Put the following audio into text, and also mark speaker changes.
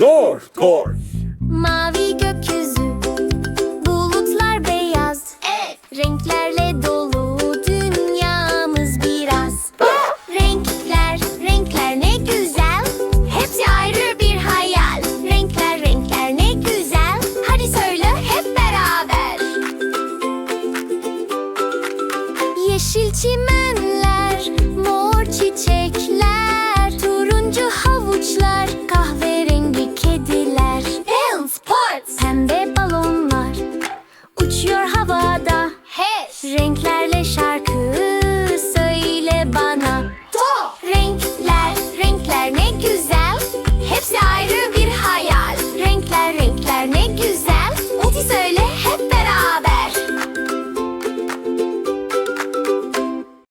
Speaker 1: Tor
Speaker 2: tor.
Speaker 1: Mavi gökyüzü, bulutlar beyaz. Evet. Renklerle dolu dünyamız biraz. renkler, renkler ne güzel. Hepsi ayrı bir hayal. Renkler, renkler ne güzel. Hadi söyle hep beraber. Yeşil çimen Renklerle şarkı söyle bana. Do! Renkler, renkler ne güzel. Hepsi ayrı bir hayal. Renkler, renkler ne güzel. Oti söyle hep beraber